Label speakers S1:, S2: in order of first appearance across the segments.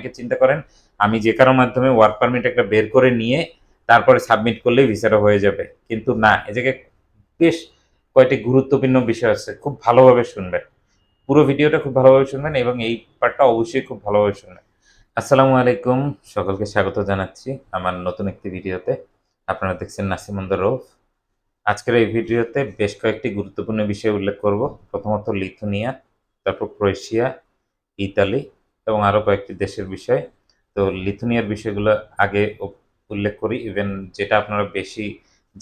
S1: অনেকে চিন্তা করেন, আমি যে কারোর মাধ্যমে ওয়ার্ক পারমিট একটা বের করে নিয়ে তারপরে সাবমিট করলেই ভিসাটা হয়ে যাবে। কিন্তু না, এ জায়গায় বেশ কয়েকটি গুরুত্বপূর্ণ বিষয় আছে, খুব ভালোভাবে শুনবেন। পুরো ভিডিওটা খুব ভালোভাবে শুনবেন এবং এই পার্টটা অবশ্যই খুব ভালোভাবে শুনবেন। আসসালামু আলাইকুম, সকলকে স্বাগত জানাচ্ছি আমার নতুন একটি ভিডিওতে। আপনারা দেখছেন নাসিমন্দ রৌফ। আজকের এই ভিডিওতে বেশ কয়েকটি গুরুত্বপূর্ণ বিষয় উল্লেখ করব। প্রথমত লিথুনিয়া, তারপর ক্রোয়েশিয়া, ইতালি এবং আরও কয়েকটি দেশের বিষয়। তো লিথুনিয়ার বিষয়গুলো আগে উল্লেখ করি। ইভেন যেটা আপনারা বেশি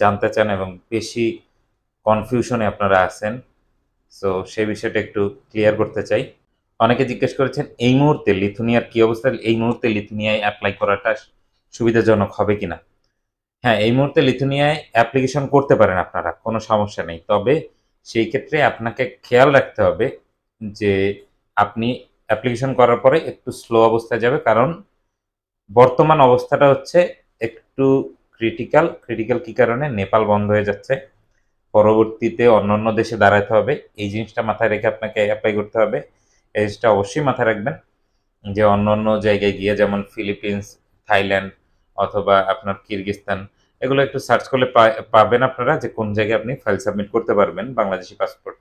S1: জানতে চান এবং বেশি কনফিউশনে আপনারা আছেন সো সেই বিষয়টা একটু ক্লিয়ার করতে চাই। অনেকে জিজ্ঞেস করেছেন, এই মুহূর্তে লিথুনিয়ার কি অবস্থা? এই মুহূর্তে লিথুনিয়ায় অ্যাপ্লাই করাটা সুবিধাজনক হবে কিনা? হ্যাঁ এই মুহূর্তে লিথুনিয়ায় অ্যাপ্লিকেশন করতে পারেন আপনারা, কোনো সমস্যা নেই। তবে সেই ক্ষেত্রে আপনাকে খেয়াল রাখতে হবে যে আপনি অ্যাপ্লিকেশন করার পরে একটু স্লো অবস্থায় যাবে, কারণ বর্তমান অবস্থাটা হচ্ছে একটু ক্রিটিক্যাল ক্রিটিক্যাল কি কারণে? নেপাল বন্ধ হয়ে যাচ্ছে। পরবর্তীতে অন্যান্য দেশে দাঁড়াতে হবে। এই জিনিসটা মাথায় রেখে আপনাকে অ্যাপ্লাই করতে হবে। এই জিনিসটা অবশ্যই মাথায় রাখবেন যে অন্য অন্য জায়গায় গিয়ে যেমন ফিলিপিন্স, থাইল্যান্ড অথবা আপনার কিরগিস্তান, এগুলো একটু সার্চ করলে পাবেন আপনারা যে কোন জায়গায় আপনি ফাইল সাবমিট করতে পারবেন বাংলাদেশি পাসপোর্ট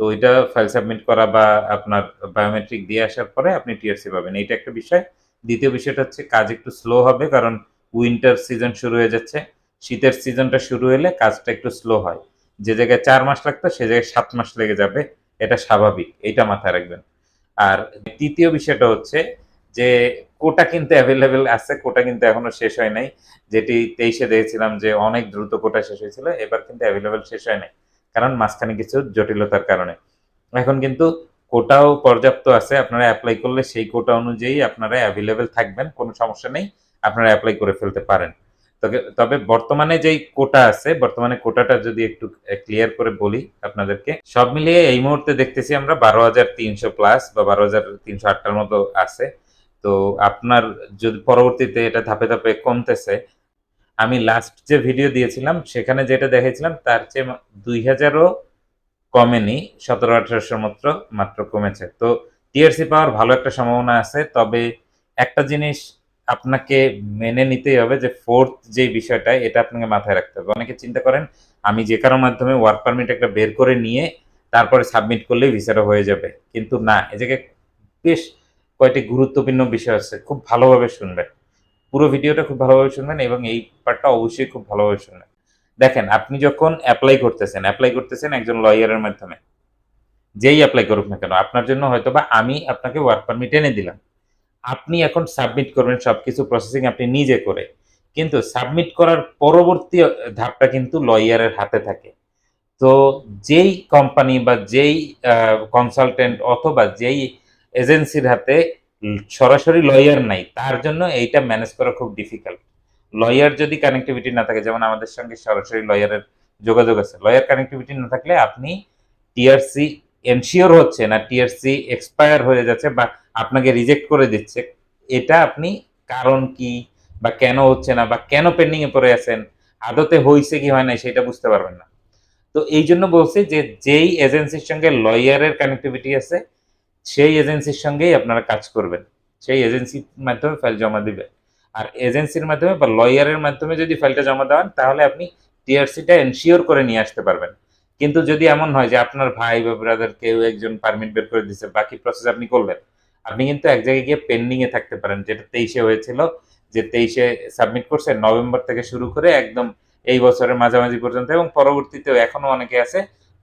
S1: তো ওইটা ফাইল সাবমিট করা বা আপনার বায়োমেট্রিক দিয়ে আসার পরে আপনি টিআরসি পাবেন। এইটা একটা বিষয়। দ্বিতীয় বিষয়টা হচ্ছে, কাজ একটু স্লো হবে কারণ উইন্টার সিজন শুরু হয়ে যাচ্ছে। শীতের সিজনটা শুরু হলে কাজটা একটু স্লো হয়। যে জায়গায় চার মাস লাগতো, সে জায়গায় সাত মাস লেগে যাবে। এটা স্বাভাবিক। এটা মাথায় রাখবেন। আর তৃতীয় বিষয়টা হচ্ছে যে, কোটা কিন্তু অ্যাভেলেবেল আছে, কোটা কিন্তু এখনও শেষ হয় নাই। যেটি তেইশে দেখেছিলাম যে অনেক দ্রুত কোটা শেষ হয়েছিল, এবার কিন্তু অ্যাভেলেবেল শেষ হয় নাই। কারণ মাঝখানে কিছু জটিলতার কারণে। এখন কিন্তু কোটাও পর্যাপ্ত আছে, আপনারা অ্যাপ্লাই করলে সেই কোটা অনুযায়ী আপনারা অ্যাভেলেবেল থাকবেন, কোনো সমস্যা নেই, আপনারা অ্যাপ্লাই করে ফেলতে পারেন। তবে বর্তমানে যেই কোটা আছে, বর্তমানে কোটাটা যদি একটু ক্লিয়ার করে বলি আপনাদেরকে, সব মিলিয়ে এই মুহূর্তে দেখতেছি আমরা বারো হাজার তিনশো প্লাস বা বারো হাজার তিনশো আটটার মতো আছে। তো আপনার যদি পরবর্তীতে এটা ধাপে ধাপে কমতেছে আমি লাস্ট যে ভিডিও দিয়েছিলাম, সেখানে যেটা দেখেছিলাম, তার চেয়ে দুই হাজারও কমেনি, সতেরো আঠারোশোর মাত্র মাত্র কমেছে। তো টিআরসি পাওয়ার ভালো একটা সম্ভাবনা আছে, তবে একটা জিনিস আপনাকে মেনে নিতেই হবে যে ফোর্থ যে বিষয়টা, এটা আপনাকে মাথায় রাখতে হবে। অনেকে চিন্তা করেন, আমি যে কারোর মাধ্যমে ওয়ার্ক পারমিট একটা বের করে নিয়ে তারপরে সাবমিট করলেই ভিসাটা হয়ে যাবে। কিন্তু না, এ জায়গায় বেশ কয়েকটি গুরুত্বপূর্ণ বিষয় আছে, খুব ভালোভাবে শুনবেন। পুরো ভিডিওটা খুব ভালোভাবে শুনবেন এবং এই পার্টটা অবশ্যই খুব ভালোভাবে শুনবেন। দেখেন, আপনি যখন অ্যাপ্লাই করতেছেন অ্যাপ্লাই করতেছেন একজন লয়ারের মাধ্যমে, যেই অ্যাপ্লাই করুক না কেন, আপনার জন্য হয়তো বা আমি আপনাকে ওয়ার্ক পারমিট এনে দিলাম। আপনি এখন সাবমিট করবেন সবকিছু প্রসেসিং আপনি নিজে করে, কিন্তু সাবমিট করার পরবর্তী ধাপটা কিন্তু লয়ারের হাতে থাকে। তো যেই কোম্পানি বা যেই কনসালটেন্ট অথবা যেই এজেন্সির হাতে সরাসরি লয়ার নাই। তার জন্য এইটা ম্যানেজ করা খুব ডিফিকাল্ট লয়ার যদি কানেক্টিভিটি না থাকে, যেমন আমাদের সঙ্গে সরাসরি লয়ারের যোগাযোগ আছে। লয়ার কানেক্টিভিটি না থাকলে আপনি টিআরসি এনশিওর হচ্ছে না টিআরসি এক্সপায়ার হয়ে যাচ্ছে বা আপনাকে রিজেক্ট করে দিচ্ছে। এটা আপনি কারণ কি বা কেন হচ্ছে না বা কেন পেন্ডিং এ পড়ে আছেন? আদতে হয়েছে কি হয় না সেটা বুঝতে পারবেন না। তো এই জন্য বলছি যে, যেই এজেন্সির সঙ্গে লয়ারের কানেক্টিভিটি আছে সেই এজেন্সির সঙ্গেই আপনারা কাজ করবেন। সেই এজেন্সির মাধ্যমে ফাইল জমা দিবেন। আর এজেন্সির মাধ্যমে বা লয়ারের মাধ্যমে যদি ফাইলটা জমা দেওয়ান, তাহলে আপনি টিআরসিটা এনশিওর করে নিয়ে আসতে পারবেন। কিন্তু যদি এমন হয় যে আপনার ভাই বা ব্রাদার কেউ একজন পারমিট বের করে দিচ্ছে বাকি প্রসেস আপনি করলেন, আপনি কিন্তু এক জায়গায় গিয়ে পেন্ডিং এ থাকতে পারেন। যেটা তেইশে হয়েছিল, যে তেইশে সাবমিট করছে, নভেম্বর থেকে শুরু করে একদম এই বছরের মাঝামাঝি পর্যন্ত এবং পরবর্তীতেও এখনও অনেকে আছে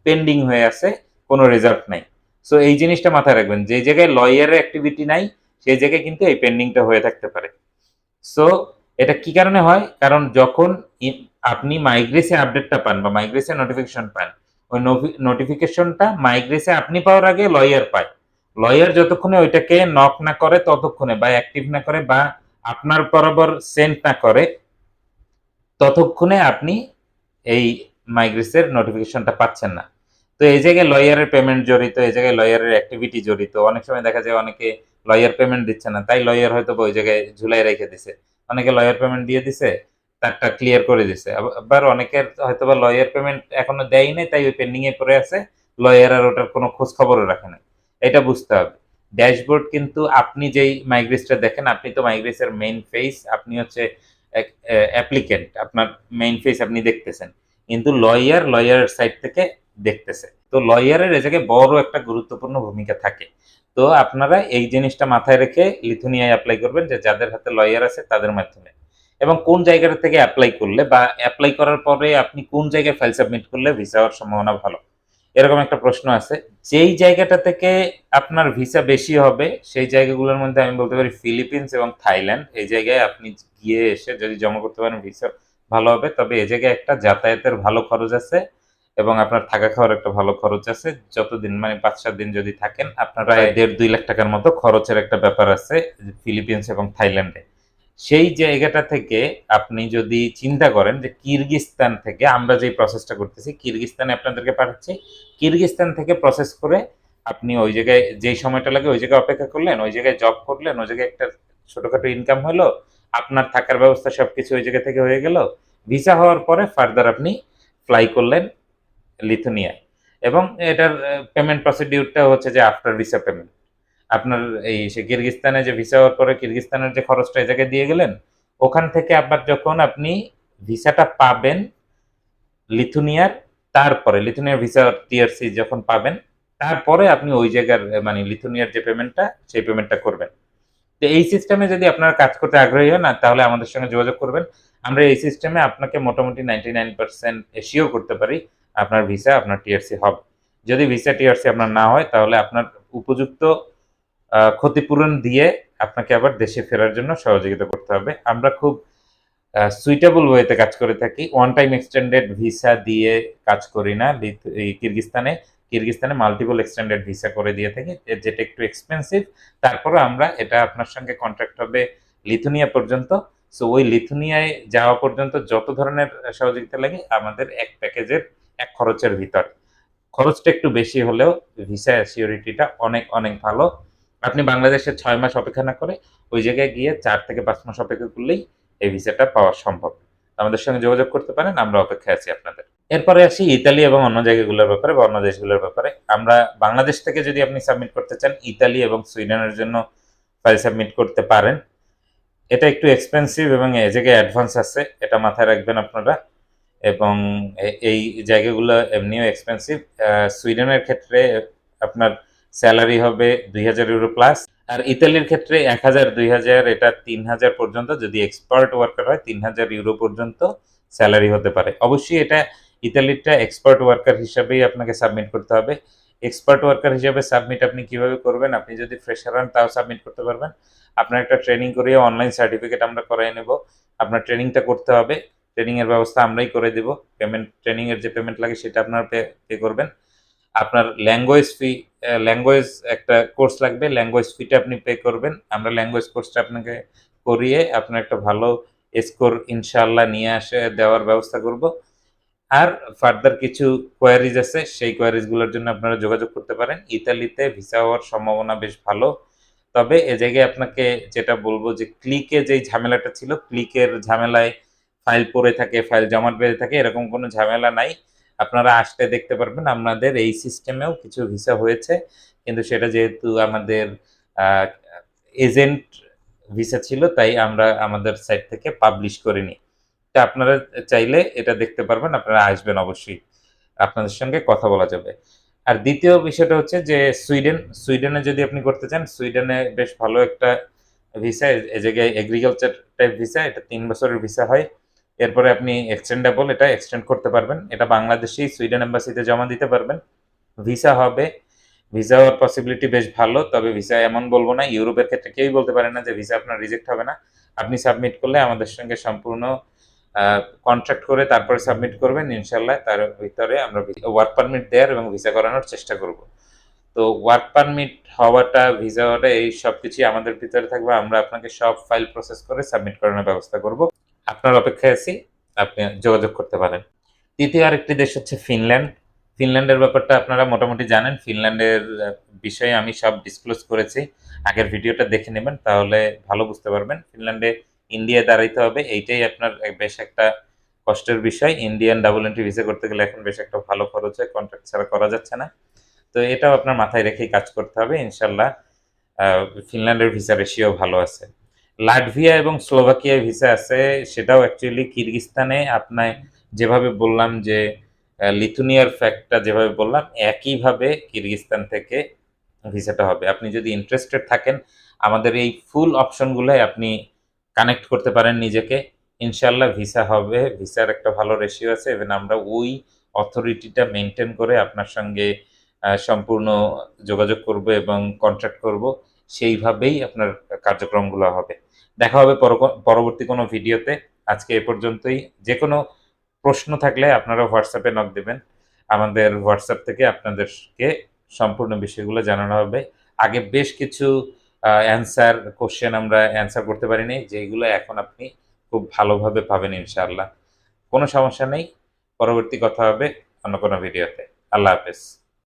S1: পেন্ডিং হয়ে আছে, কোনো রেজাল্ট নাই। সো এই জিনিসটা মাথায় রাখবেন, যে জায়গায় লয়ারের অ্যাক্টিভিটি নাই, সেই জায়গায় কিন্তু এই পেন্ডিংটা হয়ে থাকতে পারে। সো এটা কি কারণে হয়? কারণ যখন আপনি মাইগ্রেসে আপডেটটা পান বা মাইগ্রেসে নোটিফিকেশন পান, ওই নোটিফিকেশনটা মাইগ্রেসে আপনি পাওয়ার আগে লয়ার পায়। লয়ার যতক্ষণে ওইটাকে নক না করে, ততক্ষণে বা অ্যাক্টিভ না করে বা আপনার বরাবর সেন্ড না করে, ততক্ষণে আপনি এই মাইগ্রেসের নোটিফিকেশনটা পাচ্ছেন না। তো এই জায়গায় লয়ারের পেমেন্ট জড়িত, এই জায়গায় লয়ারের অ্যাক্টিভিটি জড়িত। অনেক সময় দেখা যায় অনেকে লয়ার পেমেন্ট দিচ্ছে না, তাই লয়ার হয়তো ওই জায়গায় ঝুলাই রেখে দিছে। অনেকে লয়ার পেমেন্ট দিয়ে দিছে, তারটা ক্লিয়ার করে দিছে। আব- আবার অনেকের হয়তো বা লয়ার পেমেন্ট এখনও দেয় নাই, তাই ওই পেন্ডিং এ পড়ে আছে লয়ার আর ওটার কোনো খোঁজ খবরও রাখে না এটা বুঝতে হবে। ড্যাশবোর্ড কিন্তু আপনি যেই মাইগ্রেসটা দেখেন, আপনি তো মাইগ্রেসের মেইন ফেস আপনি হচ্ছে অ্যাপ্লিকেন্ট আপনার মেইন ফেস আপনি দেখতেছেন। কিন্তু লয়ার লয়ারের সাইড থেকে দেখতেছে। তো লয়ারের এ জায়গায় বড় একটা গুরুত্বপূর্ণ ভূমিকা থাকে। তো আপনারা এই জিনিসটা মাথায় রেখে লিথুনিয়ায় অ্যাপ্লাই করবেন যে যাদের হাতে লয়ার আছে তাদের মাধ্যমে। এবং কোন জায়গাটা থেকে অ্যাপ্লাই করলে বা অ্যাপ্লাই করার পরে আপনি কোন জায়গায় ফাইল সাবমিট করলে ভিসা হওয়ার সম্ভাবনা ভালো? এরকম একটা প্রশ্ন আছে। যেই জায়গাটা থেকে আপনার ভিসা বেশি হবে, সেই জায়গাগুলোর মধ্যে আমি বলতে পারি ফিলিপিন্স এবং থাইল্যান্ড। এই জায়গায় আপনি গিয়ে এসে যদি জমা করতে পারেন ভিসা ভালো হবে। তবে এই জায়গায় একটা যাতায়াতের ভালো খরচ আছে এবং আপনার থাকা খাওয়ার একটা ভালো খরচ আছে। যতদিন মানে পাঁচ সাত দিন যদি থাকেন আপনার দেড় দুই লাখ টাকার মতো খরচের একটা ব্যাপার আছে ফিলিপিন্স এবং থাইল্যান্ডে। সেই জায়গাটা থেকে আপনি যদি চিন্তা করেন যে কিরগিস্তান থেকে আমরা যে প্রসেসটা করতেছি কিরগিস্তানে আপনাদেরকে পাঠাচ্ছি। কিরগিস্তান থেকে প্রসেস করে আপনি ওই জায়গায় যেই সময়টা লাগে ওই জায়গায় অপেক্ষা করলেন ওই জায়গায় জব করলেন ওই জায়গায় একটা ছোটখাটো ইনকাম হলো আপনার থাকার ব্যবস্থা সবকিছু ওই জায়গা থেকে হয়ে গেল। ভিসা হওয়ার পরে ফার্দার আপনি ফ্লাই করলেন লিথুনিয়ায়। এবং এটার পেমেন্ট প্রসিডিউরটা হচ্ছে যে আফটার ভিসা পেমেন্ট আপনার এই সে কিরগিস্তানে যে ভিসা হওয়ার পরে কিরগিস্তানের যে খরচটা এই জায়গায় দিয়ে গেলেন, ওখান থেকে আবার যখন আপনি ভিসাটা পাবেন লিথুনিয়ার, তারপরে লিথুনিয়ার ভিসা টিআরসি যখন পাবেন, তারপরে আপনি ওই জায়গার মানে লিথুনিয়ার যে পেমেন্টটা সেই পেমেন্টটা করবেন। তো এই সিস্টেমে যদি আপনারা কাজ করতে আগ্রহী হন তাহলে আমাদের সঙ্গে যোগাযোগ করবেন। আমরা এই সিস্টেমে আপনাকে মোটামুটি নাইনটি নাইন পার্সেন্ট এসিও করতে পারি আপনার ভিসা আপনার টিআরসি হবে। যদি ভিসা টিআরসি আপনার না হয়, তাহলে আপনার উপযুক্ত ক্ষতিপূরণ দিয়ে আপনাকে আবার দেশে ফেরার জন্য সহযোগিতা করতে হবে। আমরা খুব সুইটেবল ওয়েতে কাজ করে থাকি। ওয়ান টাইম এক্সটেন্ডেড ভিসা দিয়ে কাজ করি না। কিরগিস্তানে কিরগিস্তানে মাল্টিপল এক্সটেন্ডেড ভিসা করে দিয়ে থাকি যেটা একটু এক্সপেন্সিভ তারপরে আমরা এটা আপনার সঙ্গে কন্ট্রাক্ট হবে লিথুনিয়া পর্যন্ত। সো ওই লিথুনিয়ায় যাওয়া পর্যন্ত যত ধরনের সহযোগিতা লাগে, আমাদের এক প্যাকেজের, এক খরচের ভিতর। খরচটা একটু বেশি হলেও ভিসা সিওরিটিটা অনেক অনেক ভালো। আপনি বাংলাদেশে ছয় মাস অপেক্ষা না করে ওই জায়গায় গিয়ে চার থেকে পাঁচ মাস অপেক্ষা করলেই এই ভিসাটা পাওয়া সম্ভব। আমাদের সঙ্গে যোগাযোগ করতে পারেন, আমরা অপেক্ষায় আছি আপনাদের। এরপরে আসি ইতালি এবং অন্য জায়গাগুলোর ব্যাপারে বা অন্য দেশগুলোর ব্যাপারে। আমরা বাংলাদেশ থেকে যদি আপনি সাবমিট করতে চান, ইতালি এবং সুইডেনের জন্য ফাইল সাবমিট করতে পারেন। এটা একটু এক্সপেন্সিভ এবং এ জায়গায় অ্যাডভান্স আছে, এটা মাথায় রাখবেন আপনারা। এবং এই জায়গাগুলো এমনিও এক্সপেন্সিভ সুইডেনের ক্ষেত্রে আপনার স্যালারি হবে দুই হাজার ইউরো প্লাস আর ইতালির ক্ষেত্রে এক হাজার, দুই হাজার, এটা তিন হাজার পর্যন্ত। যদি এক্সপার্ট ওয়ার্কার হয়, তিন হাজার ইউরো পর্যন্ত স্যালারি হতে পারে। অবশ্যই এটা ইতালিরটা এক্সপার্ট ওয়ার্কার হিসাবেই আপনাকে সাবমিট করতে হবে। এক্সপার্ট ওয়ার্কার হিসাবে সাবমিট আপনি কীভাবে করবেন? আপনি যদি ফ্রেশার হন, তাও সাবমিট করতে পারবেন। আপনার একটা ট্রেনিং করিয়ে অনলাইন সার্টিফিকেট আমরা করাই নেব। আপনার ট্রেনিংটা করতে হবে। ট্রেনিং এর ব্যবস্থা আমরাই করে দেব। পেমেন্ট ট্রেনিং এর যে পেমেন্ট লাগে সেটা আপনারা পে পে করবেন। আপনার ল্যাঙ্গুয়েজ ফি ল্যাঙ্গুয়েজ একটা কোর্স লাগবে। ল্যাঙ্গুয়েজ ফিটা আপনি পে করবেন। আমরা ল্যাঙ্গুয়েজ কোর্সটা আপনাকে করিয়ে আপনার একটা ভালো স্কোর ইনশাআল্লাহ নিয়ে আসে, দেওয়ার ব্যবস্থা করব। আর ফার্দার কিছু কোয়ারিজ আছে, সেই কোয়ারিজগুলোর জন্য আপনারা যোগাযোগ করতে পারেন। ইতালিতে ভিসা হওয়ার সম্ভাবনা বেশ ভালো। তবে এ জায়গায় আপনাকে যেটা বলব যে ক্লিকে যেই ঝামেলাটা ছিল ক্লিকের ঝামেলায় ফাইল পড়ে থাকে ফাইল জমাট বেঁধে থাকে, এরকম কোনো ঝামেলা নাই। আপনারা আসতে দেখতে পারবেন আমাদের এই সিস্টেমেও কিছু ভিসা হয়েছে। কিন্তু সেটা যেহেতু আমাদের এজেন্ট ভিসা ছিল, তাই আমরা আমাদের সাইট থেকে পাবলিশ করিনি। তা আপনারা চাইলে এটা দেখতে পারবেন, আপনারা আসবেন অবশ্যই। আপনাদের সঙ্গে কথা বলা যাবে। আর দ্বিতীয় বিষয়টা হচ্ছে যে সুইডেন, সুইডেনে যদি আপনি করতে চান, সুইডেনে বেশ ভালো একটা ভিসা, এ জায়গায় এগ্রিকালচার টাইপ ভিসা, এটা তিন বছরের ভিসা হয়। এরপরে আপনি এক্সটেন্ডেবল এটা এক্সটেন্ড করতে পারবেন। এটা বাংলাদেশেই সুইডেন এম্বাসিতে জমা দিতে পারবেন। ভিসা হবে। ভিসা হওয়ার পসিবিলিটি বেশ ভালো, তবে ভিসা এমন বলব না, ইউরোপের ক্ষেত্রে কেউই বলতে পারে না যে ভিসা আপনার রিজেক্ট হবে না। আপনি সাবমিট করলে আমাদের সঙ্গে সম্পূর্ণ কন্ট্রাক্ট করে তারপরে সাবমিট করবেন ইনশাল্লাহ তার ভিতরে আমরা ওয়ার্ক পারমিট দেওয়ার এবং ভিসা করানোর চেষ্টা করব। তো ওয়ার্ক পারমিট হওয়াটা ভিসা হওয়াটা, এই সব কিছুই আমাদের ভিতরে থাকবে। আমরা আপনাকে সব ফাইল প্রসেস করে সাবমিট করানোর ব্যবস্থা করব। আপনার অপেক্ষায় আছি, আপনি যোগাযোগ করতে পারেন। তৃতীয় আরেকটি দেশ হচ্ছে ফিনল্যান্ড। ফিনল্যান্ডের ব্যাপারটা আপনারা মোটামুটি জানেন। ফিনল্যান্ডের বিষয়ে আমি সব ডিসক্লোজ করেছি। আগের ভিডিওটা দেখে নেবেন, তাহলে ভালো বুঝতে পারবেন। ফিনল্যান্ডে ইন্ডিয়ায় দাঁড়াইতে হবে। এইটাই আপনার বেশ একটা কষ্টের বিষয়। ইন্ডিয়ান ডাবল এন্ট্রি ভিসা করতে গেলে এখন বেশ একটা ভালো খরচ হয়। কন্ট্রাক্ট ছাড়া করা যাচ্ছে না। তো এটাও আপনার মাথায় রেখেই কাজ করতে হবে। ইনশাল্লাহ ফিনল্যান্ডের ভিসা রেশিও ভালো আছে। লাটভিয়া এবং স্লোভাকিয়া ভিসা আছে। সেটাও অ্যাকচুয়ালি কিরগিস্তানে আপনার যেভাবে বললাম যে লিথুনিয়ার ফ্যাক্টটা যেভাবে বললাম, একইভাবে কিরগিস্তান থেকে ভিসাটা হবে। আপনি যদি ইন্টারেস্টেড থাকেন, আমাদের এই ফুল অপশনগুলোই আপনি কানেক্ট করতে পারেন নিজেকে। ইনশাল্লাহ ভিসা হবে। ভিসার একটা ভালো রেশিও আছে। এবং আমরা ওই অথরিটিটা মেনটেন করে আপনার সঙ্গে সম্পূর্ণ যোগাযোগ করব এবং কন্ট্যাক্ট করব। সেইভাবেই আপনার কার্যক্রমগুলো হবে। দেখা হবে পরবর্তী কোনো ভিডিওতে। আজকে এ পর্যন্তই। যে কোনো প্রশ্ন থাকলে আপনারা হোয়াটসঅ্যাপে নক দেবেন। আমাদের হোয়াটসঅ্যাপ থেকে আপনাদেরকে সম্পূর্ণ বিষয়গুলো জানানো হবে। আগে বেশ কিছু অ্যান্সার কোশ্চেন আমরা অ্যান্সার করতে পারিনি, যেগুলো এখন আপনি খুব ভালোভাবে পাবেন ইনশাআল্লাহ। কোনো সমস্যা নেই, পরবর্তী কথা হবে অন্য কোনো ভিডিওতে আল্লাহ হাফেজ।